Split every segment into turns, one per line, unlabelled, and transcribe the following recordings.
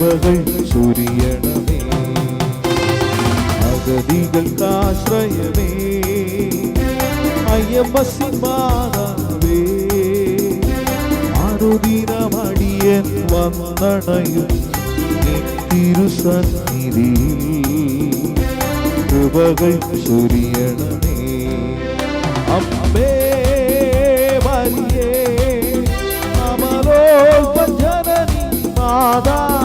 കൃപകൾ ചൊരിയണമേ അഗതികൾക്കാശ്രയമേ അയ്യപ്പസിമാതാവേ ആരുദിനമടിയൻ വന്നണയും നിൻ തിരുസന്നിധിയിൽ കൃപകൾ ചൊരിയണമേ അമ്മേ വലിയേ അമലോൽപജനനി മാതാവേ അമ്മേ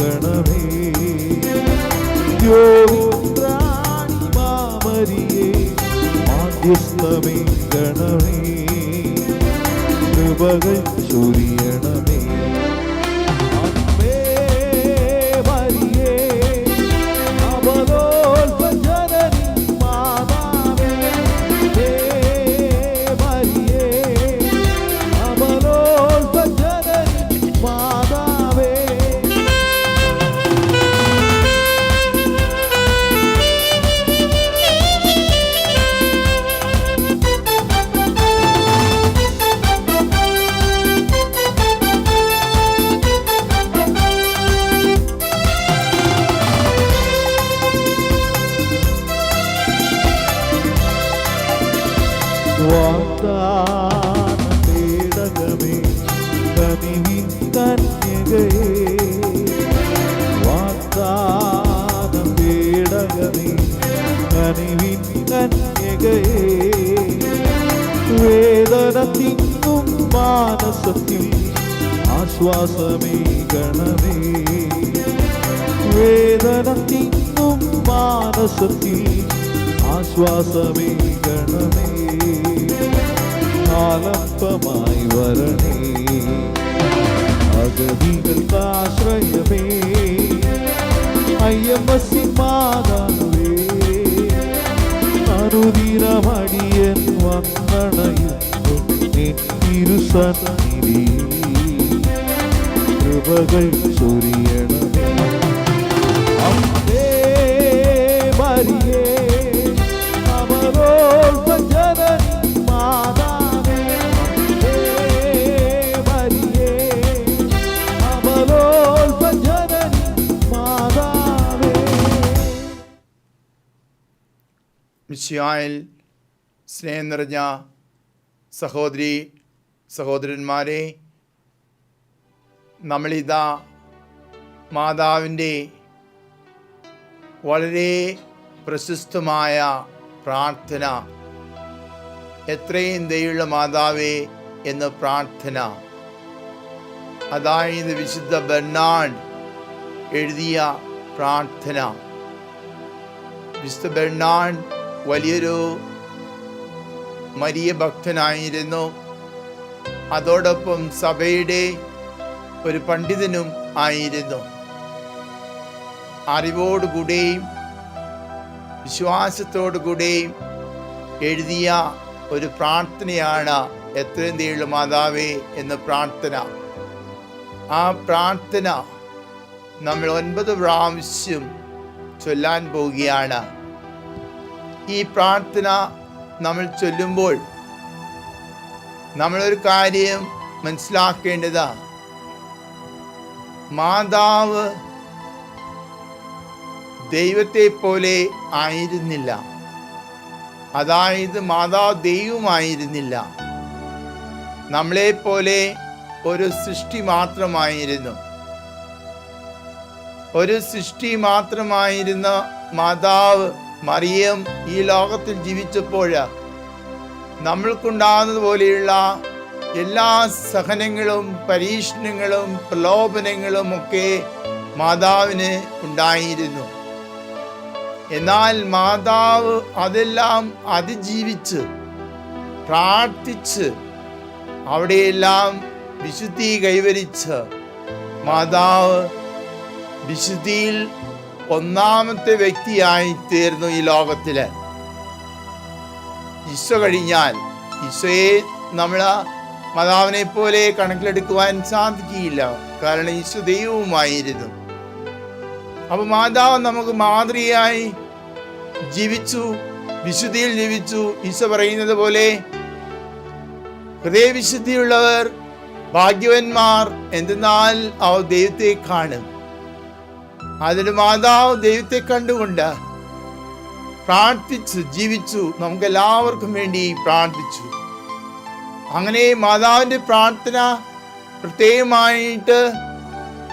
ഗണമേ യോഗിത്രാണി മാമരിയേ മാധ്യസ്ഥമേ ഗണമേ കൃപകൾ ചൊരിയണമേ. ആലംബമായി വരണേ അഗതികൾക്കാശ്രയമേ അയ്യമ്മസി മാതാവേ അനുദിനമടിയൻ വന്നണയുന്നു നിൻ തിരുസന്നിധി കൃപകൾ ചൊരിയണമേ അമ്മേ
മിശിയായിൽ സ്നേഹം നിറഞ്ഞ സഹോദരി സഹോദരന്മാരെ നമ്മളിതാ മാതാവിന്റെ വളരെ പ്രശസ്തമായ പ്രാർത്ഥന. എത്രയും ദയുള്ള മാതാവേ എന്ന പ്രാർത്ഥന. അതായത് വിശുദ്ധ ബെർണാഡ് എഴുതിയ പ്രാർത്ഥന. വിശുദ്ധ ബെർണാഡ് വലിയൊരു മരിയ ഭക്തനായിരുന്നു. അതോടൊപ്പം സഭയുടെ ഒരു പണ്ഡിതനും ആയിരുന്നു. അറിവോടുകൂടെയും വിശ്വാസത്തോടുകൂടെയും എഴുതിയ ഒരു പ്രാർത്ഥനയാണ് എത്രയും തീയുള്ള മാതാവേ എന്ന പ്രാർത്ഥന. ആ പ്രാർത്ഥന നമ്മൾ ഒൻപത് പ്രാവശ്യം ചൊല്ലാൻ പോവുകയാണ്. ഈ പ്രാർത്ഥന നമ്മൾ ചൊല്ലുമ്പോൾ നമ്മളൊരു കാര്യം മനസ്സിലാക്കേണ്ടതാണ് മാതാവ് ദൈവത്തെ പോലെ ആയിരുന്നില്ല. അതായത് മാതാവ് ദൈവമായിരുന്നില്ല. നമ്മളെപ്പോലെ ഒരു സൃഷ്ടി മാത്രമായിരുന്നു. ഒരു സൃഷ്ടി മാത്രമായിരുന്ന മാതാവ് മറിയം ഈ ലോകത്തിൽ ജീവിച്ചപ്പോൾ നമ്മൾക്കുണ്ടാകുന്നത് പോലെയുള്ള എല്ലാ സഹനങ്ങളും പരീക്ഷണങ്ങളും പ്രലോഭനങ്ങളും ഒക്കെ മാതാവിന് ഉണ്ടായിരുന്നു. എന്നാൽ മാതാവ് അതെല്ലാം അതിജീവിച്ച് പ്രാർത്ഥിച്ച് അവിടെയെല്ലാം വിശുദ്ധി കൈവരിച്ച് മാതാവ് വിശുദ്ധിയിൽ ഒന്നാമത്തെ വ്യക്തിയായി തീർന്നു ഈ ലോകത്തിൽ. ഈശോ കഴിഞ്ഞാൽ ഈശോയെ നമ്മൾ മാതാവിനെ പോലെ കണക്കിലെടുക്കുവാൻ സാധിക്കുകയില്ല. കാരണം ഈശോ ദൈവവുമായിരുന്നു. അപ്പൊ മാതാവ് നമുക്ക് മാതൃകയായി ജീവിച്ചു വിശുദ്ധിയിൽ ജീവിച്ചു. ഈശോ പറയുന്നത് പോലെ ഹൃദയവിശുദ്ധിയുള്ളവർ ഭാഗ്യവന്മാർ എന്തെന്നാൽ അവർ ദൈവത്തെ കാണും. അതിന് മാതാവ് ദൈവത്തെ കണ്ടുകൊണ്ട് പ്രാർത്ഥിച്ചു ജീവിച്ചു. നമുക്ക് എല്ലാവർക്കും വേണ്ടി പ്രാർത്ഥിച്ചു. അങ്ങനെ മാതാവിന്റെ പ്രാർത്ഥന പ്രത്യേകമായിട്ട്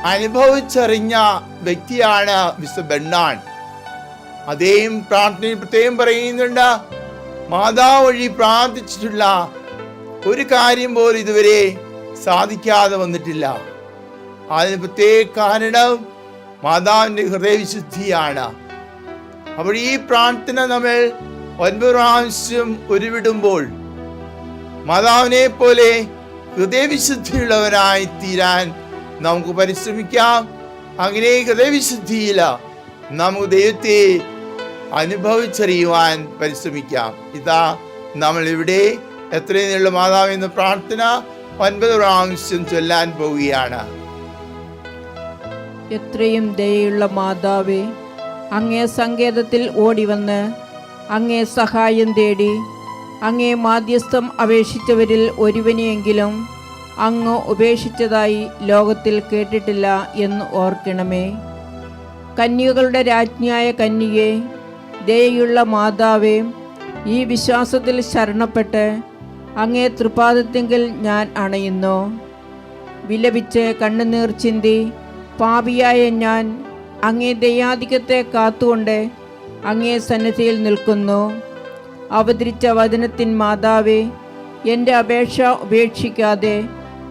അനുഭവിച്ചറിഞ്ഞ വ്യക്തിയാണ് മിസ്റ്റർ ബെണ്ണാൻ. അദ്ദേഹം പ്രാർത്ഥനയിൽ പ്രത്യേകം പറയുന്നുണ്ട് മാതാവ് വഴി പ്രാർത്ഥിച്ചിട്ടുള്ള ഒരു കാര്യം പോലും ഇതുവരെ സാധിക്കാതെ വന്നിട്ടില്ല. അതിന് പ്രത്യേക കാരണം മാതാവിന്റെ ഹൃദയവിശുദ്ധിയാണ്. അപ്പോൾ ഈ പ്രാർത്ഥന നമ്മൾ ഒൻപത് പ്രാവശ്യം ഉരുവിടുമ്പോൾ മാതാവിനെ പോലെ ഹൃദയവിശുദ്ധിയുള്ളവരായി തീരാൻ നമുക്ക് പരിശ്രമിക്കാം. അങ്ങനെ ഹൃദയവിശുദ്ധിയില്ല നമുക്ക് ദൈവത്തെ അനുഭവിച്ചറിയുവാൻ പരിശ്രമിക്കാം. ഇതാ നമ്മൾ ഇവിടെ എത്രയും നീളുള്ള മാതാവ് എന്ന പ്രാർത്ഥന ഒൻപത് പ്രാവശ്യം ചൊല്ലാൻ പോവുകയാണ്.
എത്രയും ദയുള്ള മാതാവേ അങ്ങേ സങ്കേതത്തിൽ ഓടിവന്ന് അങ്ങേ സഹായം തേടി അങ്ങേ മാധ്യസ്ഥം അപേക്ഷിച്ചവരിൽ ഒരുവനെയെങ്കിലും അങ്ങ് ഉപേക്ഷിച്ചതായി ലോകത്തിൽ കേട്ടിട്ടില്ല എന്ന് ഓർക്കണമേ. കന്യകളുടെ രാജ്ഞിയായ കന്യയെ ദയുള്ള മാതാവേ ഈ വിശ്വാസത്തിൽ ശരണപ്പെട്ട് അങ്ങേ തൃപാദത്തെങ്കിൽ ഞാൻ അണയുന്നു. വിലപിച്ച് കണ്ണുനീർ ചിന്തി പാപിയായ ഞാൻ അങ്ങേ ദയാധികത്തെ കാത്തുകൊണ്ട് അങ്ങേ സന്നിധിയിൽ നിൽക്കുന്നു. അവതരിച്ച വചനത്തിൻ മാതാവേ എന്റെ അപേക്ഷ ഉപേക്ഷിക്കാതെ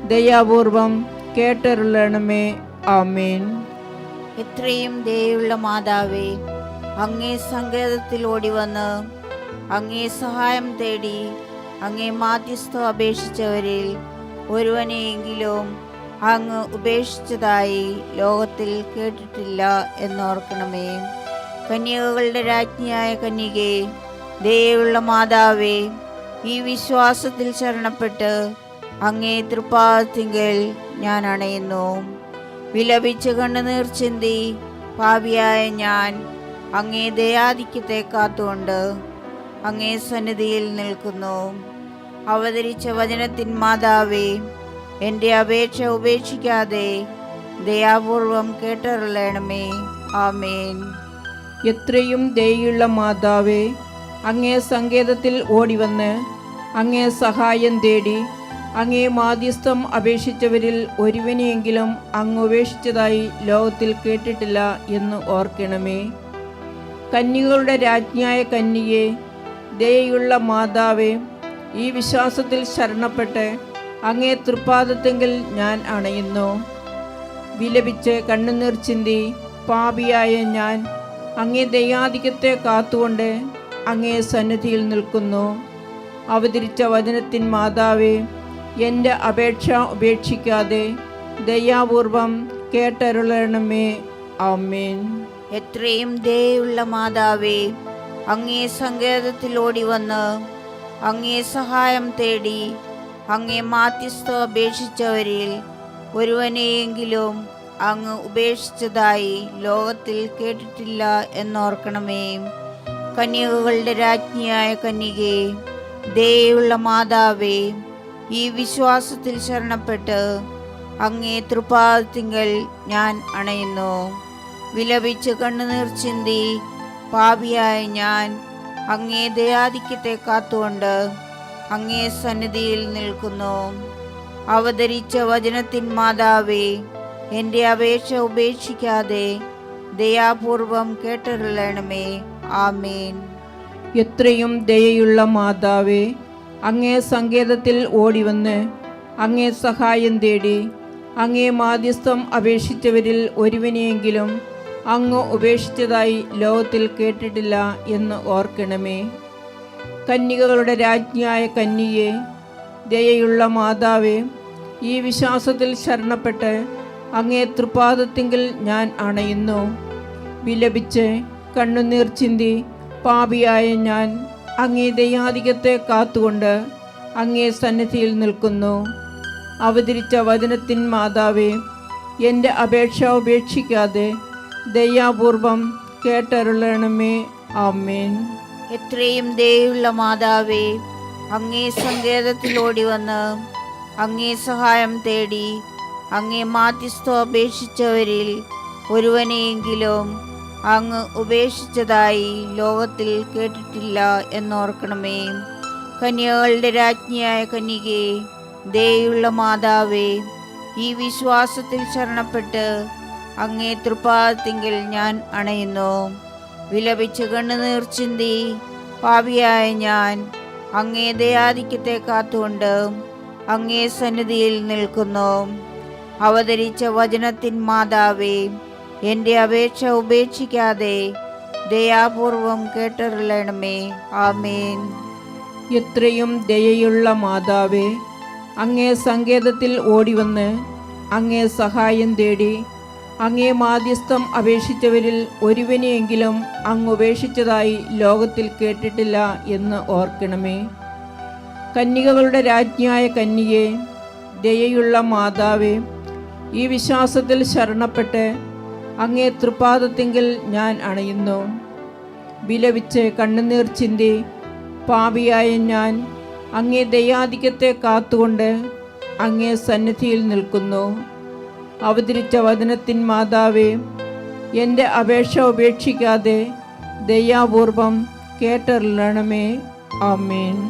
ദയാപൂർവം കേട്ടരുളണമേ. ആമേൻ.
എത്രയും ദയുള്ള മാതാവേ അങ്ങേ സങ്കേതത്തിൽ ഓടി വന്ന് അങ്ങേ സഹായം തേടി അങ്ങേ മാധ്യസ്ഥ അപേക്ഷിച്ചവരിൽ ഒരുവനെയെങ്കിലും അങ്ങ് ഉപേക്ഷിച്ചതായി ലോകത്തിൽ കേട്ടിട്ടില്ല എന്നോർക്കണമേ. കന്യകകളുടെ രാജ്ഞിയായ കന്യകെ ദയുള്ള മാതാവേ ഈ വിശ്വാസത്തിൽ ശരണപ്പെട്ട് അങ്ങേ തൃപ്പാദത്തിങ്കൽ ഞാൻ അണയുന്നു. വിലപിച്ച് കണ്ണുനീർ ചിന്തി പാപിയായ ഞാൻ അങ്ങേ ദയാധിക്യത്തെ കാത്തുകൊണ്ട് അങ്ങേ സന്നിധിയിൽ നിൽക്കുന്നു. അവതരിച്ച വചനത്തിൻ മാതാവേ എന്റെ അപേക്ഷ ഉപേക്ഷിക്കാതെ ദയാപൂർവം കേട്ടറിയണമേ. ആമേൻ.
എത്രയും ദയുള്ള മാതാവേ അങ്ങേ സങ്കേതത്തിൽ ഓടിവന്ന് അങ്ങേ സഹായം തേടി അങ്ങേ മാധ്യസ്ഥം അപേക്ഷിച്ചവരിൽ ഒരുവനെയെങ്കിലും അങ്ങ് ഉപേക്ഷിച്ചതായി ലോകത്തിൽ കേട്ടിട്ടില്ല എന്ന് ഓർക്കണമേ. കന്യകളുടെ രാജ്ഞിയായ കന്നിയെ ദയുള്ള മാതാവേ ഈ വിശ്വാസത്തിൽ ശരണപ്പെട്ട് അങ്ങേ തൃപ്പാദത്തെങ്കിൽ ഞാൻ അണയുന്നു. വിലപിച്ച് കണ്ണുനീർ ചിന്തി പാപിയായ ഞാൻ അങ്ങേ ദയാധിക്യത്തെ കാത്തുകൊണ്ട് അങ്ങേ സന്നിധിയിൽ നിൽക്കുന്നു. അവതരിച്ച വചനത്തിൻ മാതാവേ എന്റെ അപേക്ഷ ഉപേക്ഷിക്കാതെ ദയാപൂർവം കേട്ടരുളണമേ. അമ്മേൻ
എത്രയും ദയുള്ള മാതാവേ അങ്ങേ സങ്കേതത്തിലോടി വന്ന് അങ്ങേ സഹായം തേടി അങ്ങേ മാധ്യസ്ഥ അപേക്ഷിച്ചവരിൽ ഒരുവനെയെങ്കിലും അങ്ങ് ഉപേക്ഷിച്ചതായി ലോകത്തിൽ കേട്ടിട്ടില്ല എന്നോർക്കണമേ. കന്യകകളുടെ രാജ്ഞിയായ കന്യകെ ദയുള്ള മാതാവേ ഈ വിശ്വാസത്തിൽ ശരണപ്പെട്ട് അങ്ങേ തൃപ്പാദത്തിങ്കൽ ഞാൻ അണയുന്നു. വിലപിച്ച് കണ്ണുനീർ ചിന്തി പാപിയായ ഞാൻ അങ്ങേ ദയാധിക്യത്തെ കാത്തുകൊണ്ട് അങ്ങേ സന്നിധിയിൽ നിൽക്കുന്നു. അവതരിച്ച വചനത്തിൻ മാതാവേ എന്റെ അപേക്ഷ ഉപേക്ഷിക്കാതെ ദയാപൂർവം കേട്ടറിയണമേ ആമേൻ.
എത്രയും ദയയുള്ള മാതാവേ അങ്ങേ സങ്കേതത്തിൽ ഓടിവന്ന് അങ്ങേ സഹായം തേടി അങ്ങേ മാധ്യസ്ഥം അപേക്ഷിച്ചവരിൽ ഒരുവനെയെങ്കിലും അങ്ങ് ഉപേക്ഷിച്ചതായി ലോകത്തിൽ കേട്ടിട്ടില്ല എന്ന് ഓർക്കണമേ. കന്യകകളുടെ രാജ്ഞിയായ കന്യയെ ദയയുള്ള മാതാവേ ഈ വിശ്വാസത്തിൽ ശരണപ്പെട്ട് അങ്ങേ തൃപാദത്തിങ്കിൽ ഞാൻ അണയുന്നു. വിലപിച്ച് കണ്ണുനീർ ചിന്തി പാപിയായ ഞാൻ അങ്ങേ ദയാധികത്തെ കാത്തുകൊണ്ട് അങ്ങേ സന്നിധിയിൽ നിൽക്കുന്നു. അവതരിച്ച വചനത്തിൻ മാതാവേ എന്റെ അപേക്ഷ ഉപേക്ഷിക്കാതെ ദയാപൂർവം കേട്ടരുളണമേ. ആമേൻ.
എത്രയും ദയുള്ള മാതാവേ അങ്ങേ സങ്കേതത്തിലോടി വന്ന് അങ്ങേ സഹായം തേടി അങ്ങേ മാധ്യസ്ഥം അപേക്ഷിച്ചവരിൽ ഒരുവനെയെങ്കിലും അങ്ങ് ഉപേക്ഷിച്ചതായി ലോകത്തിൽ കേട്ടിട്ടില്ല എന്നോർക്കണമേ. കന്യകളുടെ രാജ്ഞിയായ കന്യകെ ദയുള്ള മാതാവേ ഈ വിശ്വാസത്തിൽ ശരണപ്പെട്ട് അങ്ങേ തൃപ്പാദത്തിങ്കിൽ ഞാൻ അണയുന്നു. വിലപിച്ച് കണ്ണുനീർ ചിന്തി പാപിയായ ഞാൻ അങ്ങേ ദയാധിക്യത്തെ കാത്തുകൊണ്ട് അങ്ങേ സന്നിധിയിൽ നിൽക്കുന്നു. അവതരിച്ച വചനത്തിൻ മാതാവേ എന്റെ അപേക്ഷ ഉപേക്ഷിക്കാതെ ദയാപൂർവം കേട്ടറിയണമേ. ആമേൻ.
എത്രയും ദയയുള്ള മാതാവേ അങ്ങേ സങ്കേതത്തിൽ ഓടിവന്ന് അങ്ങേ സഹായം തേടി അങ്ങേ മാധ്യസ്ഥം അപേക്ഷിച്ചവരിൽ ഒരുവനെയെങ്കിലും അങ്ങ് ഉപേക്ഷിച്ചതായി ലോകത്തിൽ കേട്ടിട്ടില്ല എന്ന് ഓർക്കണമേ. കന്യകകളുടെ രാജ്ഞിയായ കന്യയെ ദയയുള്ള മാതാവേ ഈ വിശ്വാസത്തിൽ ശരണപ്പെട്ട് അങ്ങേ തൃപാദത്തെങ്കിൽ ഞാൻ അണയുന്നു. വിലപിച്ച് കണ്ണുനീർ ചിന്തി പാപിയായ ഞാൻ അങ്ങേ ദയാധിക്യത്തെ കാത്തുകൊണ്ട് അങ്ങേ സന്നിധിയിൽ നിൽക്കുന്നു. അവതരിച്ച വചനത്തിൻ മാതാവേ എന്റെ അപേക്ഷ ഉപേക്ഷിക്കാതെ ദയാപൂർവം കേട്ടറിയണമേ. ആമേൻ.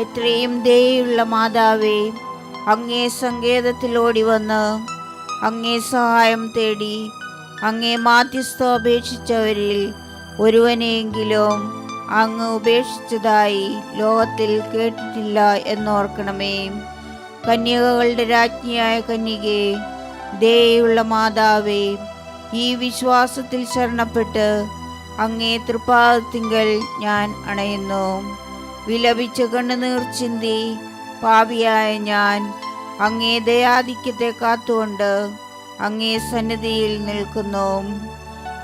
എത്രയും ദയുള്ള മാതാവേ അങ്ങേ സങ്കേതത്തിലോടി വന്ന് അങ്ങേ സഹായം തേടി അങ്ങേ മാധ്യസ്ഥം അപേക്ഷിച്ചവരിൽ ഒരുവനെയെങ്കിലും അങ്ങ് ഉപേക്ഷിച്ചതായി ലോകത്തിൽ കേട്ടിട്ടില്ല എന്നോർക്കണമേ. കന്യകകളുടെ രാജ്ഞിയായ കന്യകെ ദയുള്ള മാതാവേ ഈ വിശ്വാസത്തിൽ ശരണപ്പെട്ട് അങ്ങേ തൃപ്പാദത്തിങ്കൽ ഞാൻ അണയുന്നു. വിലപിച്ച കണ്ണുനീർ ചിന്തി പാപിയായ ഞാൻ അങ്ങേ ദയാധിക്യത്തെ കാത്തുകൊണ്ട് അങ്ങേ സന്നിധിയിൽ നിൽക്കുന്നു.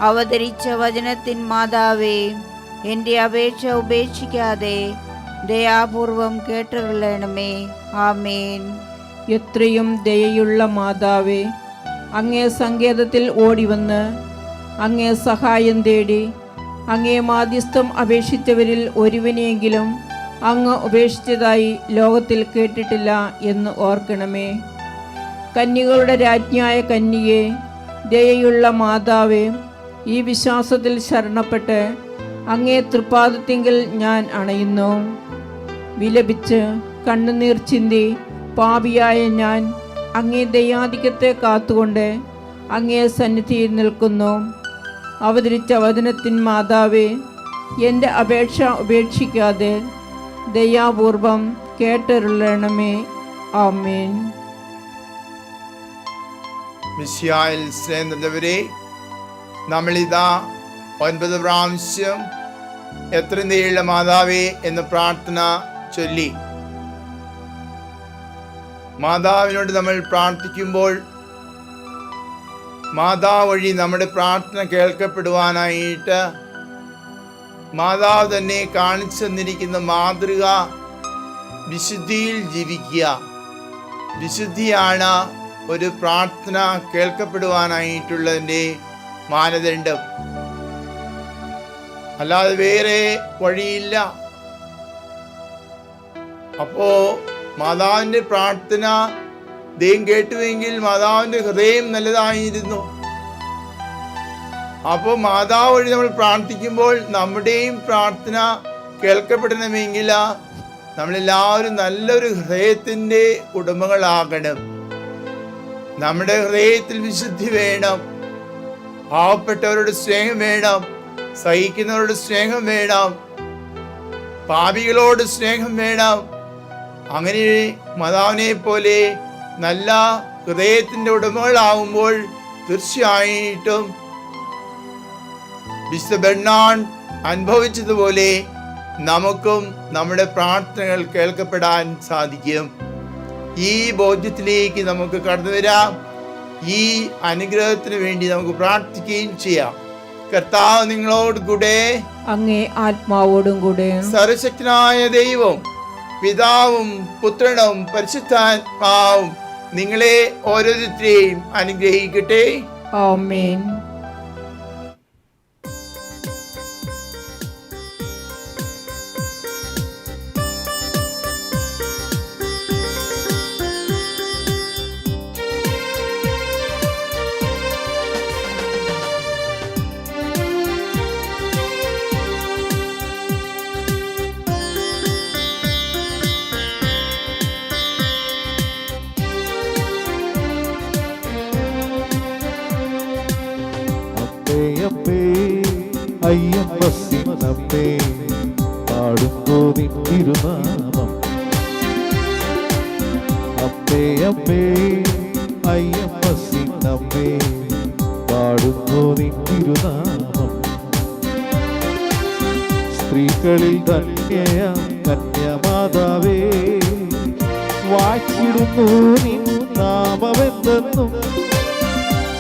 അവതരിച്ച വചനത്തിൻ മാതാവേ എന്റെ അപേക്ഷ ഉപേക്ഷിക്കാതെ ദയാപൂർവം കേട്ടറിയണമേ. ആമേൻ.
എത്രയും ദയയുള്ള മാതാവേ അങ്ങേ സങ്കേതത്തിൽ ഓടിവന്ന് അങ്ങേ സഹായം തേടി അങ്ങേ മാധ്യസ്ഥം അപേക്ഷിച്ചവരിൽ ഒരുവനെയെങ്കിലും അങ്ങ് ഉപേക്ഷിച്ചതായി ലോകത്തിൽ കേട്ടിട്ടില്ല എന്ന് ഓർക്കണമേ. കന്യകളുടെ രാജ്ഞിയായ കന്നിയെ ദയയുള്ള മാതാവേ ഈ വിശ്വാസത്തിൽ ശരണപ്പെട്ട് അങ്ങേ തൃപ്പാദത്തിങ്കിൽ ഞാൻ അണയുന്നു. വിലപിച്ച് കണ്ണുനീർ ചിന്തി പാപിയായ ഞാൻ അങ്ങേ ദയാധിക്യത്തെ കാത്തുകൊണ്ട് അങ്ങേ സന്നിധിയിൽ നിൽക്കുന്നു. അവതരിച്ച വചനത്തിൻ മാതാവേ എന്റെ അപേക്ഷ ഉപേക്ഷിക്കാതെ ദയാപൂർവം കേട്ടരുളണമേ. ആമേൻ.
മിശിയായിൽ സ്നേഹിതവരെ നമ്മളിതാ ഒൻപത് പ്രാവശ്യം എത്ര നീളുള്ള മാതാവേ എന്ന് പ്രാർത്ഥന ചൊല്ലി. മാതാവിനോട് നമ്മൾ പ്രാർത്ഥിക്കുമ്പോൾ മാതാവ് വഴി നമ്മുടെ പ്രാർത്ഥന കേൾക്കപ്പെടുവാനായിട്ട് മാതാവ് തന്നെ കാണിച്ചു തന്നിരിക്കുന്ന മാതൃക വിശുദ്ധിയിൽ ജീവിക്കുക. വിശുദ്ധിയാണ് ഒരു പ്രാർത്ഥന കേൾക്കപ്പെടുവാനായിട്ടുള്ളതിന്റെ മാനദണ്ഡം. അല്ലാതെ വേറെ വഴിയില്ല. അപ്പോ മാതാവിന്റെ പ്രാർത്ഥന ദൈവം കേട്ടുവെങ്കിൽ മാതാവിന്റെ ഹൃദയം നല്ലതായിരുന്നു അപ്പോൾ മാതാവ് വഴി നമ്മൾ പ്രാർത്ഥിക്കുമ്പോൾ നമ്മുടെയും പ്രാർത്ഥന കേൾക്കപ്പെടണമെങ്കിൽ നമ്മളെല്ലാവരും നല്ലൊരു ഹൃദയത്തിന്റെ ഉടമകളാകണം. നമ്മുടെ ഹൃദയത്തിൽ വിശുദ്ധി വേണം. പാവപ്പെട്ടവരോട് സ്നേഹം വേണം. സഹിക്കുന്നവരോട് സ്നേഹം വേണം. പാപികളോട് സ്നേഹം വേണം. അങ്ങനെ മാതാവിനെ പോലെ നല്ല ഹൃദയത്തിന്റെ ഉടമകളാവുമ്പോൾ തീർച്ചയായിട്ടും വിശുദ്ധ ബെണ്ണാൻ അനുഭവിച്ചതുപോലെ നമുക്കും നമ്മുടെ പ്രാർത്ഥനകൾ കേൾക്കപ്പെടാൻ സാധിക്കും. ഈ ബോധ്യത്തിലേക്ക് നമുക്ക് കടന്നു വരാം. ഈ അനുഗ്രഹത്തിന് വേണ്ടി നമുക്ക് പ്രാർത്ഥിക്കുകയും ചെയ്യാം. കർത്താവ് നിങ്ങളോട് കൂടെ
അങ്ങേ ആത്മാവോടും കൂടെ.
സർവശക്തനായ ദൈവം പിതാവും പുത്രനും പരിശുദ്ധാത്മാവും നിങ്ങളെ ഓരോരുത്തരെയും അനുഗ്രഹിക്കട്ടെ.
ആമേൻ.
വാഴ്ത്തിടുന്നു നിൻ നാമമെന്തെന്നും.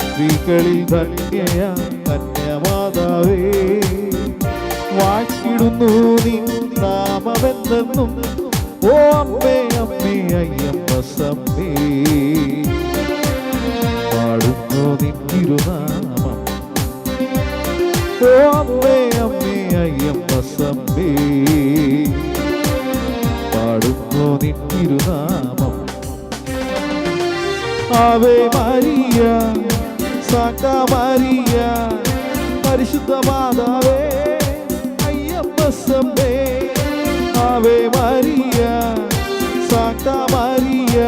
സ്ത്രീകളിൽ ധന്യയ കന്യമാതാവേ. വാഴ്ത്തിടുന്നു നിൻ നാമമെന്തെന്നും. ഓ അമ്മേ അമ്മേ അയ്യപ്പ സമ്മേ. പാടുന്നു നിൻ തിരുനാമം. ഓ അമ്മേ അമ്മേ അയ്യപ്പ സമ്മേ. പാടുന്നു തിരുനാമം ആവേ മരിയ സാക്ക മരിയ പരിശുദ്ധ മാതാവേ അയ്യപ്പ സമ്പേ. ആവേ മരിയ സാക്ക മരിയ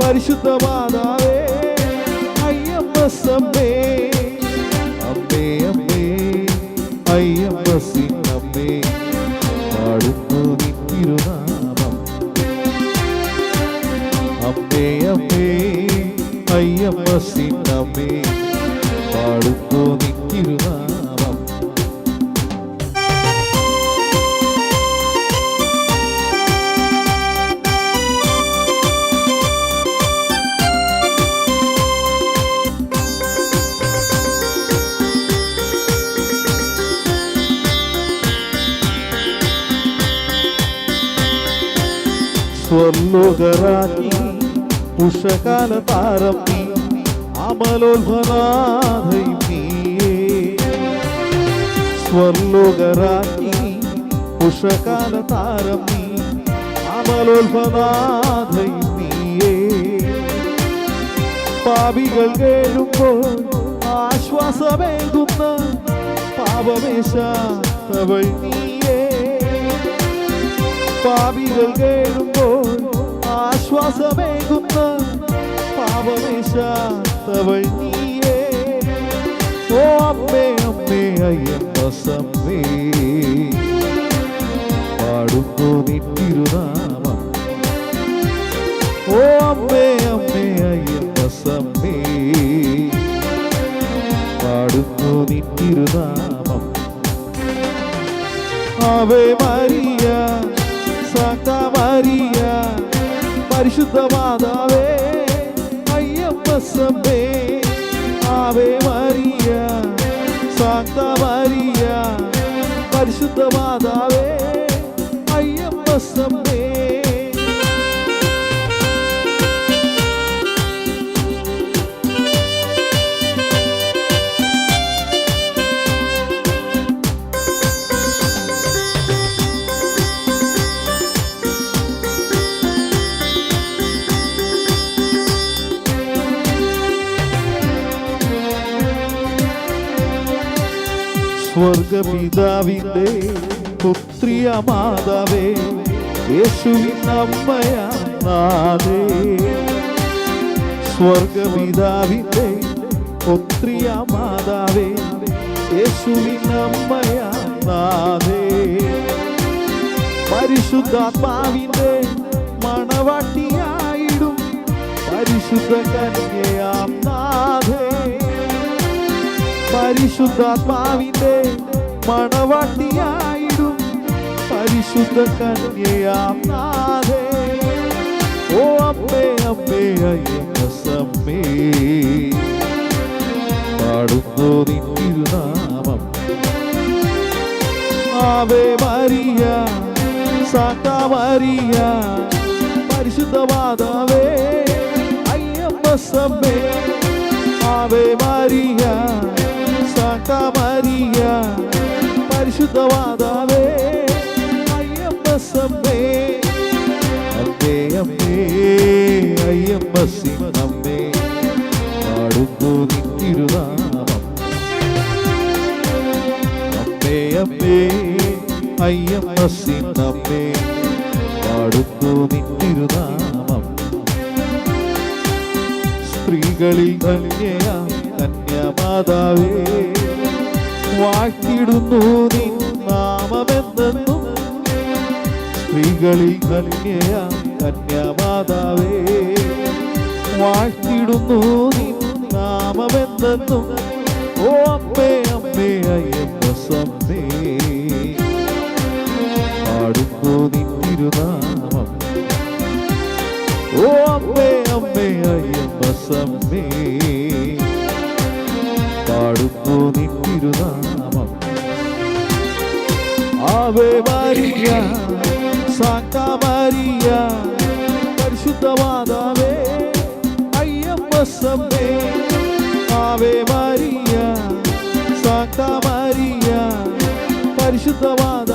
പരിശുദ്ധ മാതാവേ അയ്യപ്പ സിന്നമ്മേ പാടുന്നു നിൻ തിരുനാമം സ്വർലോകരാജ്ഞി ഉഷകാല താരം നീയേ സ്വർലോകരാജ്ഞി ഉഷകാല താരം നീ അമലോത്ഭനാഥൈ നീയേ പാപികൾ കേഴുമ്പോൾ ആശ്വാസമേകുന്ന പാപമേശാത്തവൾ നീയേ. പാപികൾ കേഴുമ്പോൾ ആശ്വാസമേകുന്ന പാപമേശാത്തവൾ നീയേ ഓ അമ്മേ അമ്മേ അയ്യപ്പ സമ്മേ പാടുമ്പോ നിൻ ഓ അമ്മേ അമ്മേ അയ്യപ്പ സമ്മേ പാടുന്നു നിൻ അവേ മരിയ സാക്ക മരിയ പരിശുദ്ധ മാതാവേ. സമ്മേ ആവേ മരിയ സാക്ത മരിയ പരിശുദ്ധ മാതാവേ അയ്യപ്പ സ്വർഗപിതാവിന്റെ പുത്രിയ മാതാവേ യേശുവിനമ്മയ നാദേ സ്വർഗപിതാവിന്റെ പുത്രിയ മാതാവേ യേശുവിനമ്മയ നാദേ മണവാട്ടിയായിടും പരിശുദ്ധ കന്യയാം നാഥേ പരിശുദ്ധാത്മാവിന്റെ മണവാട്ടിയായിടും പരിശുദ്ധ കന്യയാം നാഥേ ഓ അമ്മേ അമ്മേ അയ്യമ്മേ പാടുന്നു നിന്നിരുനാമം ആവേ മരിയ സാന്ത മരിയ പരിശുദ്ധ മാതാവേ. അയ്യമ്മ സമ്മേ ആവേ മരിയ അയ്യമ്മ സിംഹമ്മേ പാടുന്നു നിന്നിരുനാമം. അമ്മേ അമ്മേ അയ്യമ്മ സിന്നമ്മേ പാടുന്നു നിന്നിരുനാമം. സ്ത്രീകളിൽ ധന്യയ കന്യമാതാവേ വാഴ്ത്തിടുന്നു നിൻ നാമമെന്നെന്നും സ്ത്രീകളിൽ ധന്യയ കന്യമാതാവേ വാഴ്ത്തിടുന്നു. നാമമെന്തെന്നും ഓ അമ്മേ അമ്മേ അയ്യപ്പ സമ്മേ പാടുന്നു നിന്നിരുനാമം. ഓ അമ്മേ അമ്മേ അയ്യപ്പ സമ്മേ പാടുന്നു നിന്നിരുനാമം. ആവേ മാരിയ സാന്ത മാരിയ പരിശുദ്ധ സമ്മേ ആവേ മരിയ സാക്ത മരിയ പരിശുദ്ധ മാതാവേ